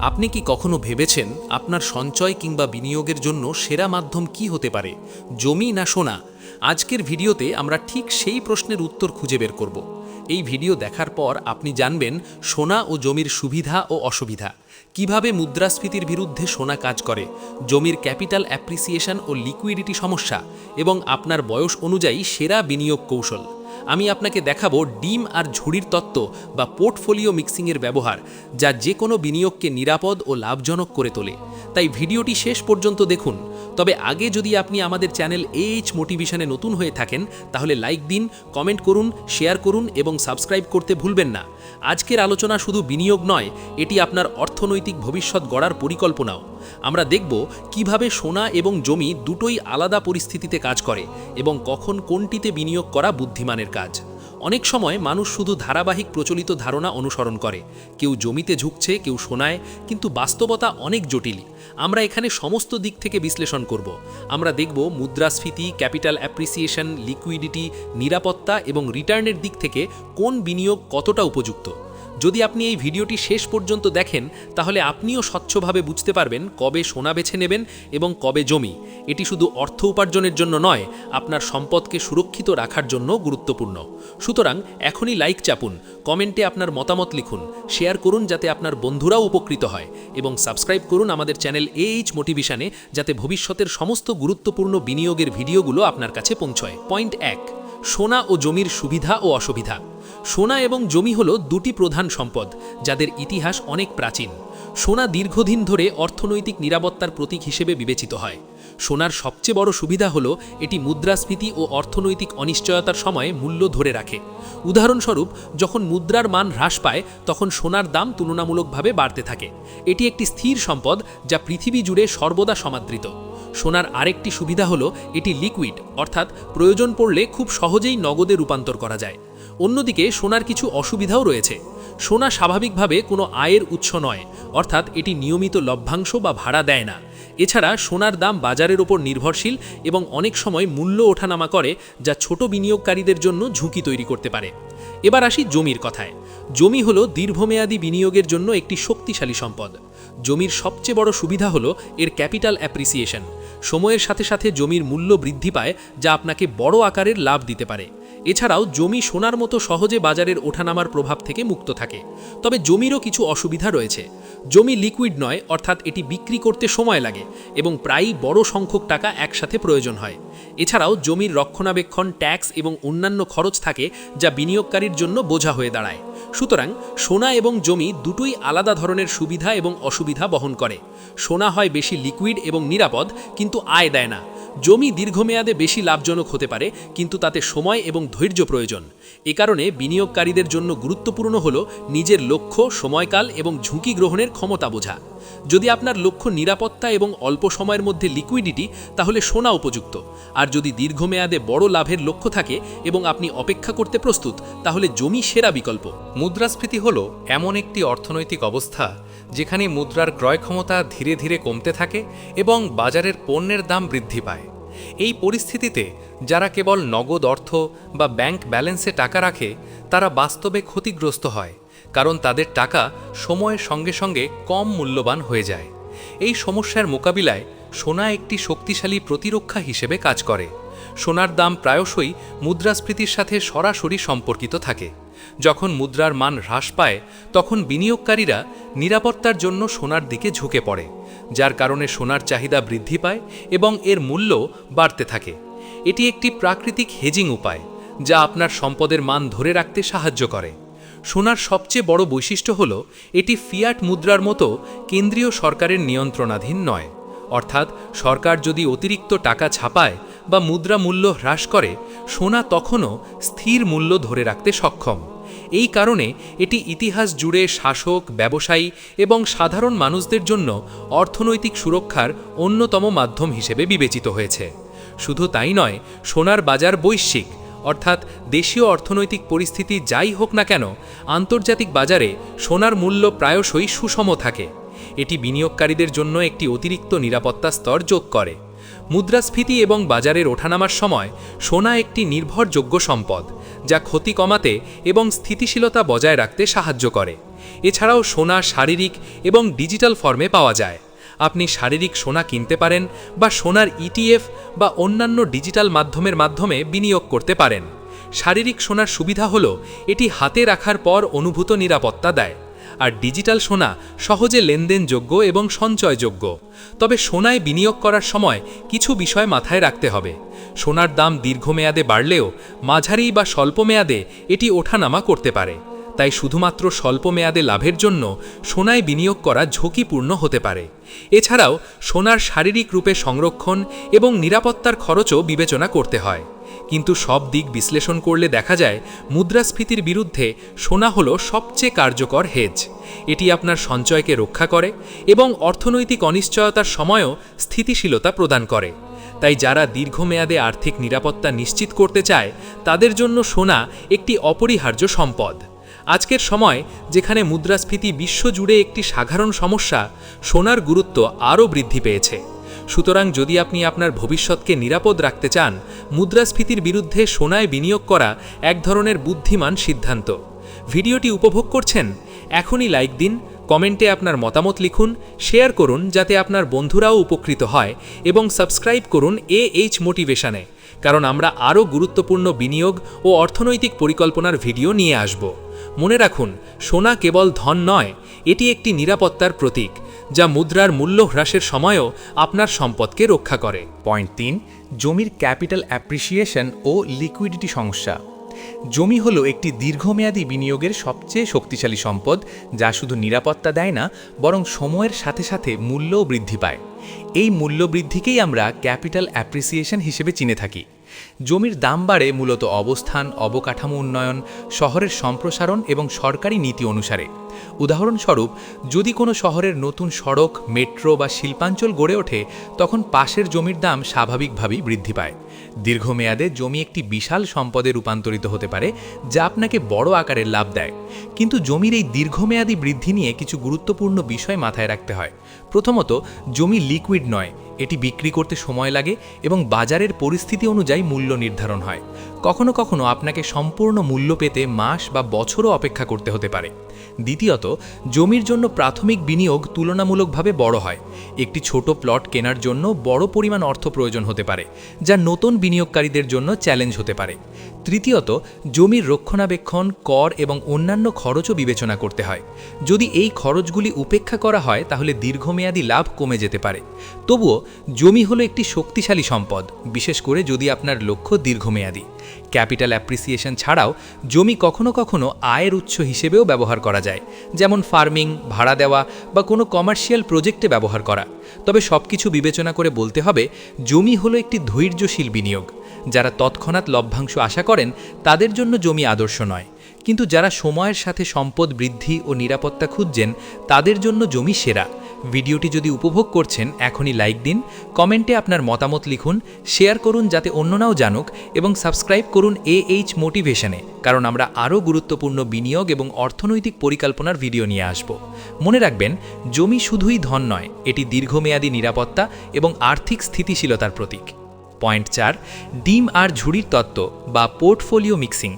আপনি কি কখনো ভেবেছেন আপনার সঞ্চয় কিংবা বিনিয়োগের জন্য সেরা মাধ্যম কি হতে পারে? জমি না সোনা? আজকের ভিডিওতে আমরা ঠিক সেই প্রশ্নের উত্তর খুঁজে বের করব। এই ভিডিও দেখার পর আপনি জানবেন সোনা ও জমির সুবিধা ও অসুবিধা। কীভাবে মুদ্রাস্ফীতির বিরুদ্ধে সোনা কাজ করে? জমির ক্যাপিটাল অ্যাপ্রিসিয়েশন ও লিকুইডিটি সমস্যা এবং আপনার বয়স অনুযায়ী সেরা বিনিয়োগ কৌশল। আমি আপনাকে দেখাবো ডিম আর ঝুড়ির তত্ত্ব বা পোর্টফোলিও মিক্সিংয়ের ব্যবহার, যা যে কোনো বিনিয়োগকে নিরাপদ ও লাভজনক করে তোলে। তাই ভিডিওটি শেষ পর্যন্ত দেখুন। তবে আগে যদি আপনি আমাদের চ্যানেল এইচ মোটিভেশনে নতুন হয়ে থাকেন, তাহলে লাইক দিন, কমেন্ট করুন, শেয়ার করুন এবং সাবস্ক্রাইব করতে ভুলবেন না। আজকের আলোচনা শুধু বিনিয়োগ নয়, এটি আপনার অর্থনৈতিক ভবিষ্যৎ গড়ার পরিকল্পনাও। আমরা দেখব কীভাবে সোনা এবং জমি দুটোই আলাদা পরিস্থিতিতে কাজ করে এবং কখন কোনটিতে বিনিয়োগ করা বুদ্ধিমানের কাজ। অনেক সময় মানুষ শুধু ধারাবাহিক প্রচলিত ধারণা অনুসরণ করে। কেউ জমিতে ঝুঁকছে, কেউ সোনায়, কিন্তু বাস্তবতা অনেক জটিল। আমরা এখানে সমস্ত দিক থেকে বিশ্লেষণ করব। আমরা দেখব মুদ্রাস্ফীতি, ক্যাপিটাল অ্যাপ্রিসিয়েশন, লিকুইডিটি, নিরাপত্তা এবং রিটার্নের দিক থেকে কোন বিনিয়োগ কতটা উপযুক্ত। যদি আপনি এই ভিডিওটি শেষ পর্যন্ত দেখেন, তাহলে আপনিও স্বচ্ছভাবে বুঝতে পারবেন কবে সোনা বেছে নেবেন এবং কবে জমি। এটি শুধু অর্থ উপার্জনের জন্য নয়, আপনার সম্পদকে সুরক্ষিত রাখার জন্য গুরুত্বপূর্ণ। সুতরাং এখনই লাইক চাপুন, কমেন্টে আপনার মতামত লিখুন, শেয়ার করুন যাতে আপনার বন্ধুরাও উপকৃত হয় এবং সাবস্ক্রাইব করুন আমাদের চ্যানেল এইচ মোটিভেশনে যাতে ভবিষ্যতের সমস্ত গুরুত্বপূর্ণ বিনিয়োগের ভিডিওগুলো আপনার কাছে পৌঁছয়। পয়েন্ট এক, সোনা ও জমির সুবিধা ও অসুবিধা। সোনা এবং জমি হল দুটি প্রধান সম্পদ, যাদের ইতিহাস অনেক প্রাচীন। সোনা দীর্ঘদিন ধরে অর্থনৈতিক নিরাপত্তার প্রতীক হিসেবে বিবেচিত হয়। সোনার সবচেয়ে বড় সুবিধা হল, এটি মুদ্রাস্ফীতি ও অর্থনৈতিক অনিশ্চয়তার সময় মূল্য ধরে রাখে। উদাহরণস্বরূপ, যখন মুদ্রার মান হ্রাস পায়, তখন সোনার দাম তুলনামূলকভাবে বাড়তে থাকে। এটি একটি স্থির সম্পদ, যা পৃথিবী জুড়ে সর্বদা সমাদৃত। সোনার আরেকটি সুবিধা হলো, এটি লিকুইড অর্থাৎ প্রয়োজন পড়লে খুব সহজেই নগদে রূপান্তর করা যায়। অন্যদিকে সোনার কিছু অসুবিধাও রয়েছে। সোনা স্বাভাবিকভাবে কোনো আয়ের উৎস নয়, অর্থাৎ এটি নিয়মিত লভ্যাংশ বা ভাড়া দেয় না। এছাড়া সোনার দাম বাজারের ওপর নির্ভরশীল এবং অনেক সময় মূল্য ওঠানামা করে, যা ছোট বিনিয়োগকারীদের জন্য ঝুঁকি তৈরি করতে পারে। এবার আসি জমির কথায়। জমি হলো দীর্ঘমেয়াদী বিনিয়োগের জন্য একটি শক্তিশালী সম্পদ। জমির সবচেয়ে বড় সুবিধা হলো এর ক্যাপিটাল অ্যাপ্রিসিয়েশন। সময়ের সাথে সাথে জমির মূল্য বৃদ্ধি পায়, যা আপনাকে বড় আকারের লাভ দিতে পারে। এছাড়াও, জমি সোনার মতো সহজে বাজারের ওঠানামার প্রভাব থেকে মুক্ত থাকে। তবে জমিরও কিছু অসুবিধা রয়েছে। জমি লিকুইড নয়, অর্থাৎ এটি বিক্রি করতে সময় লাগে এবং প্রায়ই বড় সংখ্যক টাকা একসাথে প্রয়োজন হয়। এছাড়াও, জমির রক্ষণাবেক্ষণ, ট্যাক্স এবং অন্যান্য খরচ থাকে, যা বিনিয়োগকারীর জন্য বোঝা হয়ে দাঁড়ায়। সুতরাং, সোনা এবং জমি দুটোই আলাদা ধরনের সুবিধা এবং অসুবিধা বহন করে। সোনা হয় বেশি লিকুইড এবং নিরাপদ, কিন্তু আয় দেয় না। জমি দীর্ঘমেয়াদে বেশি লাভজনক হতে পারে, কিন্তু তাতে সময় এবং ধৈর্য প্রয়োজন। এ কারণে বিনিয়োগকারীদের জন্য গুরুত্বপূর্ণ হল নিজের লক্ষ্য, সময়কাল এবং ঝুঁকি গ্রহণের ক্ষমতা বোঝা। যদি আপনার লক্ষ্য নিরাপত্তা এবং অল্প সময়ের মধ্যে লিকুইডিটি, তাহলে সোনা উপযুক্ত। আর যদি দীর্ঘমেয়াদে বড় লাভের লক্ষ্য থাকে এবং আপনি অপেক্ষা করতে প্রস্তুত, তাহলে জমি সেরা বিকল্প। মুদ্রাস্ফীতি হল এমন একটি অর্থনৈতিক অবস্থা যেখানে মুদ্রার ক্রয় ক্ষমতা ধীরে ধীরে কমতে থাকে এবং বাজারের পণ্যের দাম বৃদ্ধি পায়। এই পরিস্থিতিতে যারা কেবল নগদ অর্থ বা ব্যাংক ব্যালেন্সে টাকা রাখে, তারা বাস্তবে ক্ষতিগ্রস্ত হয়, কারণ তাদের টাকা সময়ের সঙ্গে সঙ্গে কম মূল্যবান হয়ে যায়। এই সমস্যার মোকাবিলায় সোনা একটি শক্তিশালী প্রতিরক্ষা হিসেবে কাজ করে। সোনার দাম প্রায়শই মুদ্রাস্ফীতির সাথে সরাসরি সম্পর্কিত থাকে। যখন মুদ্রার মান হ্রাস পায়, তখন বিনিয়োগকারীরা নিরাপত্তার জন্য সোনার দিকে ঝুঁকে পড়ে, যার কারণে সোনার চাহিদা বৃদ্ধি পায় এবং এর মূল্য বাড়তে থাকে। এটি একটি প্রাকৃতিক হেজিং উপায়, যা আপনার সম্পদের মান ধরে রাখতে সাহায্য করে। সোনার সবচেয়ে বড় বৈশিষ্ট্য হল, এটি ফিয়াট মুদ্রার মতো কেন্দ্রীয় সরকারের নিয়ন্ত্রণাধীন নয়। অর্থাৎ সরকার যদি অতিরিক্ত টাকা ছাপায় বা মুদ্রা মূল্য হ্রাস করে, সোনা তখনও স্থির মূল্য ধরে রাখতে সক্ষম। এই কারণে এটি ইতিহাস জুড়ে শাসক, ব্যবসায়ী এবং সাধারণ মানুষদের জন্য অর্থনৈতিক সুরক্ষার অন্যতম মাধ্যম হিসেবে বিবেচিত হয়েছে। শুধু তাই নয়, সোনার বাজার বৈশ্বিক, অর্থাৎ দেশীয় অর্থনৈতিক পরিস্থিতি যাই হোক না কেন, আন্তর্জাতিক বাজারে সোনার মূল্য প্রায়শই সুষম থাকে। এটি বিনিয়োগকারীদের জন্য একটি অতিরিক্ত নিরাপত্তা স্তর যোগ করে। মুদ্রাস্ফীতি এবং বাজারের ওঠানামার সময় সোনা একটি নির্ভরযোগ্য সম্পদ, যা ক্ষতি কমাতে এবং স্থিতিশীলতা বজায় রাখতে সাহায্য করে। এছাড়াও সোনা শারীরিক এবং ডিজিটাল ফর্মে পাওয়া যায়। আপনি শারীরিক সোনা কিনতে পারেন বা সোনার ইটিএফ বা অন্যান্য ডিজিটাল মাধ্যমের মাধ্যমে বিনিয়োগ করতে পারেন। শারীরিক সোনার সুবিধা হল, এটি হাতে রাখার পর অনুভূত নিরাপত্তা দেয়। আর ডিজিটাল সোনা সহজে লেনদেনযোগ্য এবং সঞ্চয়যোগ্য। তবে সোনায় বিনিয়োগ করার সময় কিছু বিষয় মাথায় রাখতে হবে। সোনার দাম দীর্ঘমেয়াদে বাড়লেও মাঝারি বা স্বল্প মেয়াদে এটি ওঠানামা করতে পারে। তাই শুধুমাত্র স্বল্প মেয়াদে লাভের জন্য সোনায় বিনিয়োগ করা ঝুঁকিপূর্ণ হতে পারে। এছাড়াও সোনার শারীরিক রূপে সংরক্ষণ এবং নিরাপত্তার খরচও বিবেচনা করতে হয়। কিন্তু সব দিক বিশ্লেষণ করলে দেখা যায়, মুদ্রাস্ফীতির বিরুদ্ধে সোনা হল সবচেয়ে কার্যকর হেজ এটি আপনার সঞ্চয়কে রক্ষা করে এবং অর্থনৈতিক অনিশ্চয়তার সময়ও স্থিতিশীলতা প্রদান করে। তাই যারা দীর্ঘমেয়াদে আর্থিক নিরাপত্তা নিশ্চিত করতে চায়, তাদের জন্য সোনা একটি অপরিহার্য সম্পদ। আজকের সময়, যেখানে মুদ্রাস্ফীতি বিশ্বজুড়ে একটি সাধারণ সমস্যা, সোনার গুরুত্ব আরও বৃদ্ধি পেয়েছে। সুতরাং যদি আপনি আপনার ভবিষ্যৎকে নিরাপদ রাখতে চান, মুদ্রাস্ফীতির বিরুদ্ধে সোনায় বিনিয়োগ করা এক ধরনের বুদ্ধিমান সিদ্ধান্ত। ভিডিওটি উপভোগ করছেন? এখনই লাইক দিন, কমেন্টে আপনার মতামত লিখুন, শেয়ার করুন যাতে আপনার বন্ধুরাও উপকৃত হয়, এবং সাবস্ক্রাইব করুন এ এইচ মোটিভেশনে, কারণ আমরা আরও গুরুত্বপূর্ণ বিনিয়োগ ও অর্থনৈতিক পরিকল্পনার ভিডিও নিয়ে আসব। মনে রাখুন, সোনা কেবল ধন নয়, এটি একটি নিরাপত্তার প্রতীক। যা মুদ্রার মূল্য হ্রাসের সময়ও আপনার সম্পদকে রক্ষা করে। পয়েন্ট তিন, জমির ক্যাপিটাল অ্যাপ্রিসিয়েশন ও লিকুইডিটি সমস্যা। জমি হলো একটি দীর্ঘমেয়াদী বিনিয়োগের সবচেয়ে শক্তিশালী সম্পদ, যা শুধু নিরাপত্তা দেয় না, বরং সময়ের সাথে সাথে মূল্যও বৃদ্ধি পায়। এই মূল্য বৃদ্ধিকেই আমরা ক্যাপিটাল অ্যাপ্রিসিয়েশন হিসেবে চিনে থাকি। জমির দাম বাড়ে মূলত অবস্থান, অবকাঠামো উন্নয়ন, শহরের সম্প্রসারণ এবং সরকারি নীতি অনুসারে। উদাহরণস্বরূপ, যদি কোনো শহরের নতুন সড়ক, মেট্রো বা শিল্পাঞ্চল গড়ে ওঠে, তখন পাশের জমির দাম স্বাভাবিকভাবেই বৃদ্ধি পায়। দীর্ঘমেয়াদে জমি একটি বিশাল সম্পদে রূপান্তরিত হতে পারে, যা আপনাকে বড় আকারের লাভ দেয়। কিন্তু জমির এই দীর্ঘমেয়াদী বৃদ্ধি নিয়ে কিছু গুরুত্বপূর্ণ বিষয় মাথায় রাখতে হয়। প্রথমত, জমি লিকুইড নয়, এটি বিক্রি করতে সময় লাগে এবং বাজারের পরিস্থিতি অনুযায়ী মূল্য নির্ধারণ হয়। কখনো কখনো আপনাকে সম্পূর্ণ মূল্য পেতে মাস বা বছরও অপেক্ষা করতে হতে পারে। দ্বিতীয়ত, জমির জন্য প্রাথমিক বিনিয়োগ তুলনামূলকভাবে বড় হয়। একটি ছোট প্লট কেনার জন্য বড় পরিমাণ অর্থ প্রয়োজন হতে পারে, যা নতুন বিনিয়োগকারীদের জন্য চ্যালেঞ্জ হতে পারে। তৃতীয়ত, জমির রক্ষণাবেক্ষণ, কর এবং অন্যান্য খরচও বিবেচনা করতে হয়। যদি এই খরচগুলি উপেক্ষা করা হয়, তাহলে দীর্ঘমেয়াদী লাভ কমে যেতে পারে। তবুও, জমি হলো একটি শক্তিশালী সম্পদ, বিশেষ করে যদি আপনার লক্ষ্য দীর্ঘমেয়াদী। ক্যাপিটাল অ্যাপ্রিসিয়েশন ছাড়াও, জমি কখনো কখনো আয়ের উৎস হিসেবেও ব্যবহার করা যায়, যেমন ফার্মিং, ভাড়া দেওয়া বা কোনো কমার্শিয়াল প্রজেক্টে ব্যবহার করা। তবে সবকিছু বিবেচনা করে বলতে হবে, জমি হলো একটি ধৈর্যশীল বিনিয়োগ। যারা তৎক্ষণাৎ লভ্যাংশ আশা করেন, তাদের জন্য জমি আদর্শ নয়। কিন্তু যারা সময়ের সাথে সম্পদ বৃদ্ধি ও নিরাপত্তা খুঁজছেন, তাদের জন্য জমি সেরা। ভিডিওটি যদি উপভোগ করছেন, এখনই লাইক দিন, কমেন্টে আপনার মতামত লিখুন, শেয়ার করুন যাতে অন্যরাও জানুক, এবং সাবস্ক্রাইব করুন এ এইচ মোটিভেশনে, কারণ আমরা আরও গুরুত্বপূর্ণ বিনিয়োগ এবং অর্থনৈতিক পরিকল্পনার ভিডিও নিয়ে আসব। মনে রাখবেন, জমি শুধুই ধন নয়, এটি দীর্ঘমেয়াদী নিরাপত্তা এবং আর্থিক স্থিতিশীলতার প্রতীক। পয়েন্ট চার, ডিম আর ঝুড়ির তত্ত্ব বা পোর্টফোলিও মিক্সিং।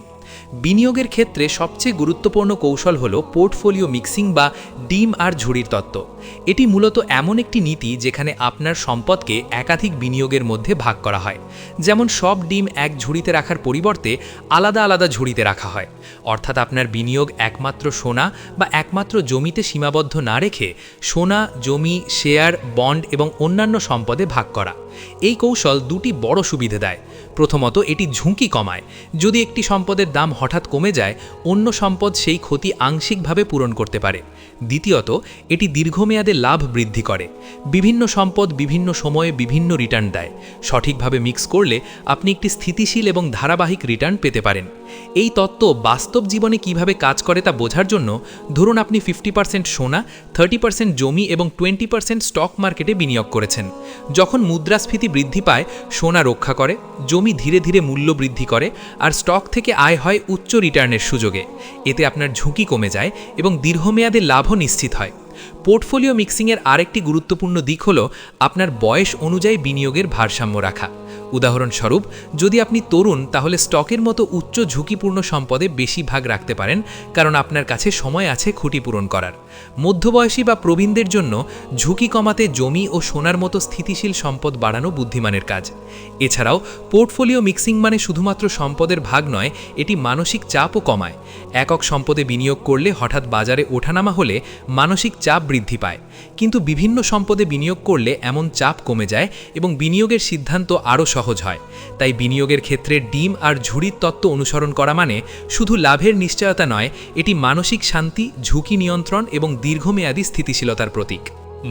বিনিয়োগের ক্ষেত্রে সবচেয়ে গুরুত্বপূর্ণ কৌশল হল পোর্টফোলিও মিক্সিং বা ডিম আর ঝুড়ির তত্ত্ব। এটি মূলত এমন একটি নীতি যেখানে আপনার সম্পদকে একাধিক বিনিয়োগের মধ্যে ভাগ করা হয়। যেমন সব ডিম এক ঝুড়িতে রাখার পরিবর্তে আলাদা আলাদা ঝুড়িতে রাখা হয়। অর্থাৎ আপনার বিনিয়োগ একমাত্র সোনা বা একমাত্র জমিতে সীমাবদ্ধ না রেখে সোনা, জমি, শেয়ার, বন্ড এবং অন্যান্য সম্পদে ভাগ করা। এই কৌশল দুটি বড় সুবিধে দেয়। প্রথমত, এটি ঝুঁকি কমায়। যদি একটি সম্পদের দাম হঠাৎ কমে যায়, অন্য সম্পদ সেই ক্ষতি আংশিকভাবে পূরণ করতে পারে। দ্বিতীয়ত, এটি দীর্ঘমেয়াদে লাভ বৃদ্ধি করে। বিভিন্ন সম্পদ বিভিন্ন সময়ে বিভিন্ন রিটার্ন দেয়। সঠিকভাবে মিক্স করলে আপনি একটি স্থিতিশীল এবং ধারাবাহিক রিটার্ন পেতে পারেন। এই তত্ত্ব বাস্তব জীবনে কীভাবে কাজ করে তা বোঝার জন্য ধরুন আপনি ফিফটি পার্সেন্ট সোনা, থার্টি পার্সেন্ট জমি এবং টোয়েন্টি পার্সেন্ট স্টক মার্কেটে বিনিয়োগ করেছেন। যখন মুদ্রাস্ফীতি বৃদ্ধি পায়, সোনা রক্ষা করে, জমি ধীরে ধীরে মূল্য বৃদ্ধি করে আর স্টক থেকে আয় হয় উচ্চ রিটার্নের সুযোগে। এতে আপনার ঝুঁকি কমে যায় এবং দীর্ঘমেয়াদে লাভও নিশ্চিত হয়। পোর্টফোলিও মিক্সিংয়ের আরেকটি গুরুত্বপূর্ণ দিক হল আপনার বয়স অনুযায়ী বিনিয়োগের ভারসাম্য রাখা। উদাহরণস্বরূপ, যদি আপনি তরুণ, তাহলে স্টকের মতো উচ্চ ঝুঁকিপূর্ণ সম্পদে বেশি ভাগ রাখতে পারেন কারণ আপনার কাছে সময় আছে খুঁটি পূরণ করার। মধ্যবয়সী বা প্রবীণদের জন্য ঝুঁকি কমাতে জমি ও সোনার মতো স্থিতিশীল সম্পদ বাড়ানো বুদ্ধিমানের কাজ। এছাড়াও পোর্টফোলিও মিক্সিং মানে শুধুমাত্র সম্পদের ভাগ নয়, এটি মানসিক চাপও কমায়। একক সম্পদে বিনিয়োগ করলে হঠাৎ বাজারে ওঠানামা হলে মানসিক চাপ বৃদ্ধি পায়। কিন্তু বিভিন্ন সম্পদে বিনিয়োগ করলে এমন চাপ কমে যায় এবং বিনিয়োগের সিদ্ধান্ত আরও সহজ হয়। তাই বিনিয়োগের ক্ষেত্রে ডিম আর ঝুড়ির তত্ত্ব অনুসরণ করা মানে শুধু লাভের নিশ্চয়তা নয়, এটি মানসিক শান্তি, ঝুঁকি নিয়ন্ত্রণ এবং দীর্ঘমেয়াদী স্থিতিশীলতার প্রতীক।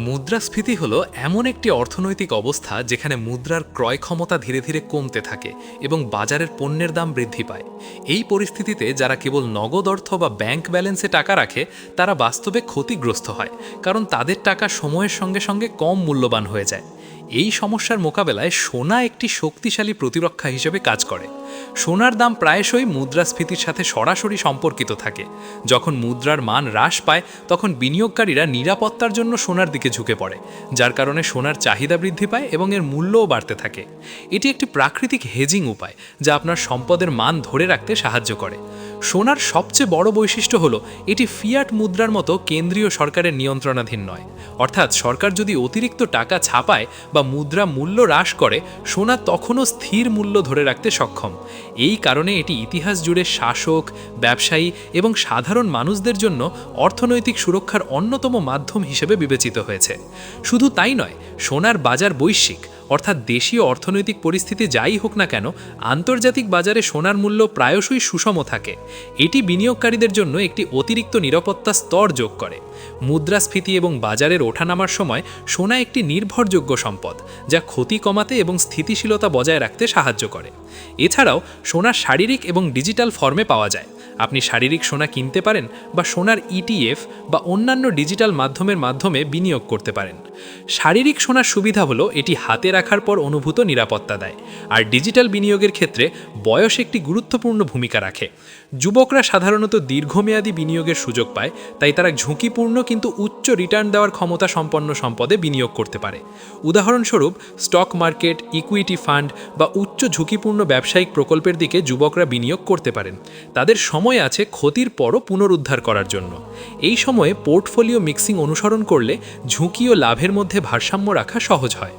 মুদ্রাস্ফীতি হল এমন একটি অর্থনৈতিক অবস্থা যেখানে মুদ্রার ক্রয় ক্ষমতা ধীরে ধীরে কমতে থাকে এবং বাজারের পণ্যের দাম বৃদ্ধি পায়। এই পরিস্থিতিতে যারা কেবল নগদ অর্থ বা ব্যাংক ব্যালেন্সে টাকা রাখে, তারা বাস্তবে ক্ষতিগ্রস্ত হয়, কারণ তাদের টাকা সময়ের সঙ্গে সঙ্গে কম মূল্যবান হয়ে যায়। এই সমস্যার মোকাবেলায় সোনা একটি শক্তিশালী প্রতিরক্ষা হিসেবে কাজ করে। সোনার দাম প্রায়শই মুদ্রাস্ফীতির সাথে সরাসরি সম্পর্কিত থাকে। যখন মুদ্রার মান হ্রাস পায়, তখন বিনিয়োগকারীরা নিরাপত্তার জন্য সোনার দিকে ঝুঁকে পড়ে, যার কারণে সোনার চাহিদা বৃদ্ধি পায় এবং এর মূল্যও বাড়তে থাকে। এটি একটি প্রাকৃতিক হেজিং উপায়, যা আপনার সম্পদের মান ধরে রাখতে সাহায্য করে। সোনার সবচেয়ে বড় বৈশিষ্ট্য হল, এটি ফিয়াট মুদ্রার মতো কেন্দ্রীয় সরকারের নিয়ন্ত্রণাধীন নয়। অর্থাৎ সরকার যদি অতিরিক্ত টাকা ছাপায় বা মুদ্রা মূল্য হ্রাস করে, সোনা তখনও স্থির মূল্য ধরে রাখতে সক্ষম। এই কারণে এটি ইতিহাস জুড়ে শাসক, ব্যবসায়ী এবং সাধারণ মানুষদের জন্য অর্থনৈতিক সুরক্ষার অন্যতম মাধ্যম হিসেবে বিবেচিত হয়েছে। শুধু তাই নয়, সোনার বাজার বৈশ্বিক, অর্থাৎ দেশীয় অর্থনৈতিক পরিস্থিতি যাই হোক না কেন, আন্তর্জাতিক বাজারে সোনার মূল্য প্রায়শই সুষম থাকে। এটি বিনিয়োগকারীদের জন্য একটি অতিরিক্ত নিরাপত্তা স্তর যোগ করে। মুদ্রাস্ফীতি এবং বাজারের ওঠানামার সময় সোনা একটি নির্ভরযোগ্য সম্পদ, যা ক্ষতি কমাতে এবং স্থিতিশীলতা বজায় রাখতে সাহায্য করে। এছাড়াও সোনা শারীরিক এবং ডিজিটাল ফর্মে পাওয়া যায়। আপনি শারীরিক সোনা কিনতে পারেন বা সোনার ইটিএফ বা অন্যান্য ডিজিটাল মাধ্যমের মাধ্যমে বিনিয়োগ করতে পারেন। শারীরিক সোনার সুবিধা হলো এটি হাতে রাখার পর অনুভূত নিরাপত্তা দেয়, আর ডিজিটাল বিনিয়োগের ক্ষেত্রে বয়স একটি গুরুত্বপূর্ণ ভূমিকা রাখে। যুবকরা সাধারণত দীর্ঘমেয়াদী বিনিয়োগের সুযোগ পায়, তাই তারা ঝুঁকিপূর্ণ কিন্তু উচ্চ রিটার্ন দেওয়ার ক্ষমতা সম্পন্ন সম্পদে বিনিয়োগ করতে পারে। উদাহরণস্বরূপ, স্টক মার্কেট, ইকুইটি ফান্ড বা উচ্চ ঝুঁকিপূর্ণ ব্যবসায়িক প্রকল্পের দিকে যুবকরা বিনিয়োগ করতে পারেন। তাদের সময় আছে ক্ষতির পরও পুনরুদ্ধার করার জন্য। এই সময়ে পোর্টফোলিও মিক্সিং অনুসরণ করলে ঝুঁকি ও লাভের মধ্যে ভারসাম্য রাখা সহজ হয়।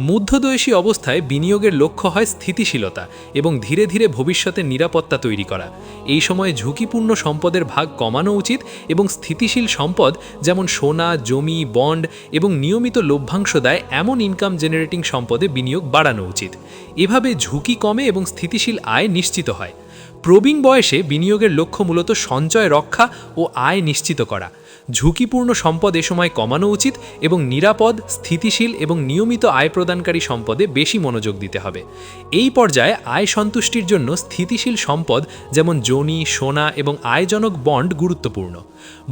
মধ্যদয়সী অবস্থায় বিনিয়োগের লক্ষ্য হয় স্থিতিশীলতা এবং ধীরে ধীরে ভবিষ্যতের নিরাপত্তা তৈরি করা। এই সময়ে ঝুঁকিপূর্ণ সম্পদের ভাগ কমানো উচিত এবং স্থিতিশীল সম্পদ যেমন সোনা, জমি, বন্ড এবং নিয়মিত লভ্যাংশ দেয় এমন ইনকাম জেনারেটিং সম্পদে বিনিয়োগ বাড়ানো উচিত। এভাবে ঝুঁকি কমে এবং স্থিতিশীল আয় নিশ্চিত হয়। প্রবীণ বয়সে বিনিয়োগের লক্ষ্য মূলত সঞ্চয় রক্ষা ও আয় নিশ্চিত করা। ঝুঁকিপূর্ণ সম্পদ এ সময় কমানো উচিত এবং নিরাপদ, স্থিতিশীল এবং নিয়মিত আয় প্রদানকারী সম্পদে বেশি মনোযোগ দিতে হবে। এই পর্যায়ে আয় সন্তুষ্টির জন্য স্থিতিশীল সম্পদ যেমন জনি সোনা এবং আয়জনক বন্ড গুরুত্বপূর্ণ।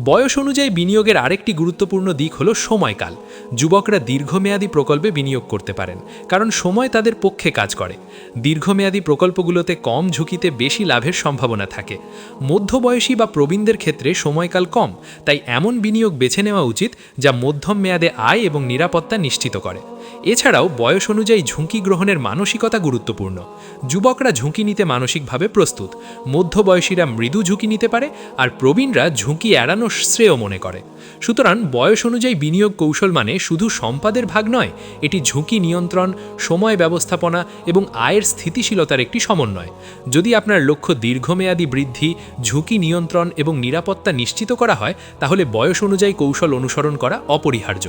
বয়স অনুযায়ী বিনিয়োগের আরেকটি গুরুত্বপূর্ণ দিক হল সময়কাল। যুবকরা দীর্ঘমেয়াদী প্রকল্পে বিনিয়োগ করতে পারেন, কারণ সময় তাদের পক্ষে কাজ করে। দীর্ঘমেয়াদী প্রকল্পগুলোতে কম ঝুঁকিতে বেশি লাভের সম্ভাবনা থাকে। মধ্যবয়সী বা প্রবীণদের ক্ষেত্রে সময়কাল কম, তাই এমন বিনিয়োগ বেছে নেওয়া উচিত যা মধ্যম মেয়াদে আয় এবং নিরাপত্তা নিশ্চিত করে। এছাড়াও বয়স অনুযায়ী ঝুঁকি গ্রহণের মানসিকতা গুরুত্বপূর্ণ। যুবকরা ঝুঁকি নিতে মানসিকভাবে প্রস্তুত। মধ্যবয়সীরা মৃদু ঝুঁকি নিতে পারে আর প্রবীণরা ঝুঁকি এড়ানো শ্রেয় মনে করে। সুতরাং বয়স অনুযায়ী বিনিয়োগ কৌশল মানে শুধু সম্পাদের ভাগ নয়, এটি ঝুঁকি নিয়ন্ত্রণ, সময় ব্যবস্থাপনা এবং আয়ের স্থিতিশীলতার একটি সমন্বয়। যদি আপনার লক্ষ্য দীর্ঘমেয়াদী বৃদ্ধি, ঝুঁকি নিয়ন্ত্রণ এবং নিরাপত্তা নিশ্চিত করা হয়, তাহলে বয়স অনুযায়ী কৌশল অনুসরণ করা অপরিহার্য।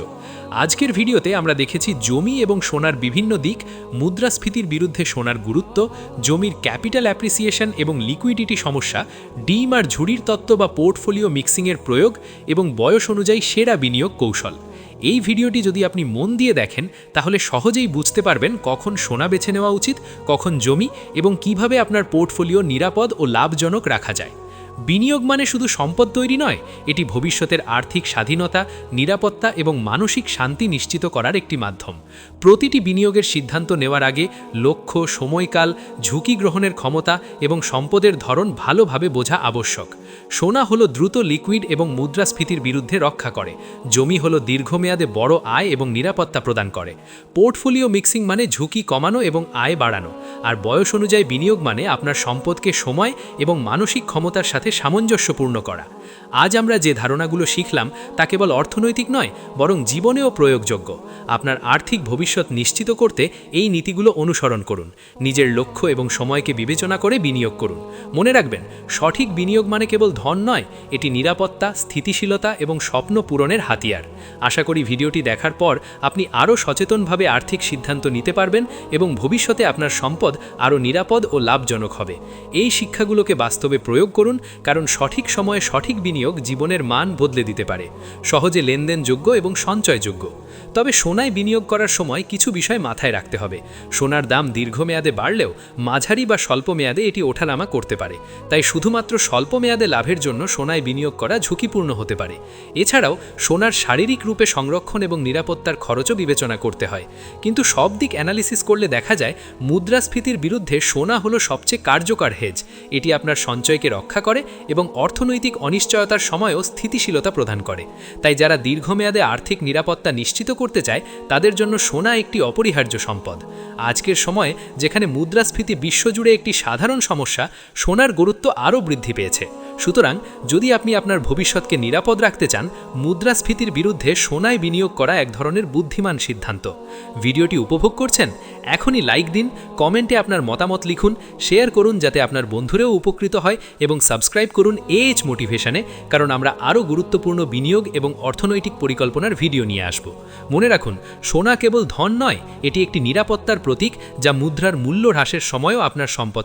আজকের ভিডিওতে আমরা দেখেছি জমি এবং সোনার বিভিন্ন দিক, মুদ্রাস্ফীতির বিরুদ্ধে সোনার গুরুত্ব, জমির ক্যাপিটাল অ্যাপ্রিসিয়েশন এবং লিকুইডিটি সমস্যা, ডিম আর ঝুড়ির তত্ত্ব বা পোর্টফোলিও মিক্সিংয়ের প্রয়োগ এবং বয়স অনুযায়ী সেরা বিনিয়োগ কৌশল। এই ভিডিওটি যদি আপনি মন দিয়ে দেখেন, তাহলে সহজেই বুঝতে পারবেন কখন সোনা বেছে নেওয়া উচিত, কখন জমি এবং কীভাবে আপনার পোর্টফোলিও নিরাপদ ও লাভজনক রাখা যায়। বিনিয়োগ মানে শুধু সম্পদ তৈরি নয়, এটি ভবিষ্যতের আর্থিক স্বাধীনতা, নিরাপত্তা এবং মানসিক শান্তি নিশ্চিত করার একটি মাধ্যম। প্রতিটি বিনিয়োগের সিদ্ধান্ত নেওয়ার আগে লক্ষ্য, সময়কাল, ঝুঁকি গ্রহণের ক্ষমতা এবং সম্পদের ধরন ভালোভাবে বোঝা আবশ্যক। সোনা হলো দ্রুত লিকুইড এবং মুদ্রাস্ফীতির বিরুদ্ধে রক্ষা করে। জমি হলো দীর্ঘমেয়াদে বড় আয় এবং নিরাপত্তা প্রদান করে। পোর্টফোলিও মিক্সিং মানে ঝুঁকি কমানো এবং আয় বাড়ানো। আর বয়স অনুযায়ী বিনিয়োগ মানে আপনার সম্পদকে সময় এবং মানসিক ক্ষমতার সাথে সামঞ্জস্যপূর্ণ করা। আজ আমরা যে ধারণাগুলো শিখলাম তা কেবল অর্থনৈতিক নয়, বরং জীবনেও প্রয়োগযোগ্য। আপনার আর্থিক ভবিষ্যৎ নিশ্চিত করতে এই নীতিগুলো অনুসরণ করুন। নিজের লক্ষ্য এবং সময়কে বিবেচনা করে বিনিয়োগ করুন। মনে রাখবেন, সঠিক বিনিয়োগ মানে কেবল ধন নয়, এটি নিরাপত্তা, স্থিতিশীলতা এবং স্বপ্ন পূরণের হাতিয়ার। আশা করি ভিডিওটি দেখার পর আপনি আরও সচেতনভাবে আর্থিক সিদ্ধান্ত নিতে পারবেন এবং ভবিষ্যতে আপনার সম্পদ আরও নিরাপদ ও লাভজনক হবে। এই শিক্ষাগুলোকে বাস্তবে প্রয়োগ করুন, কারণ সঠিক সময়ে সঠিক বিনিয়োগ জীবনের মান বদলে দিতে পারে। সহজে লেনদেনযোগ্য এবং সঞ্চয়যোগ্য। তবে সোনায় বিনিয়োগ করার সময় কিছু বিষয় মাথায় রাখতে হবে। সোনার দাম দীর্ঘমেয়াদে বাড়লেও মাঝারি বা স্বল্প মেয়াদে এটি ওঠানামা করতে পারে। তাই শুধুমাত্র স্বল্প মেয়াদে লাভের জন্য সোনায় বিনিয়োগ করা ঝুঁকিপূর্ণ হতে পারে। এছাড়াও সোনার শারীরিক রূপে সংরক্ষণ এবং নিরাপত্তার খরচও বিবেচনা করতে হয়। কিন্তু সব দিক অ্যানালিসিস করলে দেখা যায়, মুদ্রাস্ফীতির বিরুদ্ধে সোনা হলো সবচেয়ে কার্যকর হেজ। এটি আপনার সঞ্চয়কে রক্ষা করে এবং অর্থনৈতিক অনিশ্চয়তার সময়ও স্থিতিশীলতা প্রদান করে। তাই যারা দীর্ঘমেয়াদে আর্থিক নিরাপত্তা নিশ্চিত করতে চায়, তাদের জন্য সোনা একটি অপরিহার্য সম্পদ। আজকের সময়ে, যেখানে মুদ্রাস্ফীতি বিশ্বজুড়ে একটি সাধারণ সমস্যা, সোনার গুরুত্ব আরও বৃদ্ধি পেয়েছে। সুতরাং, যদি আপনি আপনার ভবিষ্যৎকে নিরাপদ রাখতে চান, মুদ্রাস্ফীতির বিরুদ্ধে সোনায় বিনিয়োগ করা এক ধরনের বুদ্ধিমান সিদ্ধান্ত। ভিডিওটি উপভোগ করছেন? এখনই লাইক দিন, কমেন্টে আপনার মতামত লিখুন, শেয়ার করুন যাতে আপনার বন্ধুরেও উপকৃত হয় এবং সাবস্ক্রাইব করুন এএইচ মোটিভেশনে কারণ আমরা আরও গুরুত্বপূর্ণ বিনিয়োগ এবং অর্থনৈতিক পরিকল্পনার ভিডিও নিয়ে আসব। মনে রাখুন, সোনা কেবল ধন নয়, এটি একটি নিরাপত্তার প্রতীক যা মুদ্রার মূল্য হ্রাসের সময়ও আপনার সম্পদ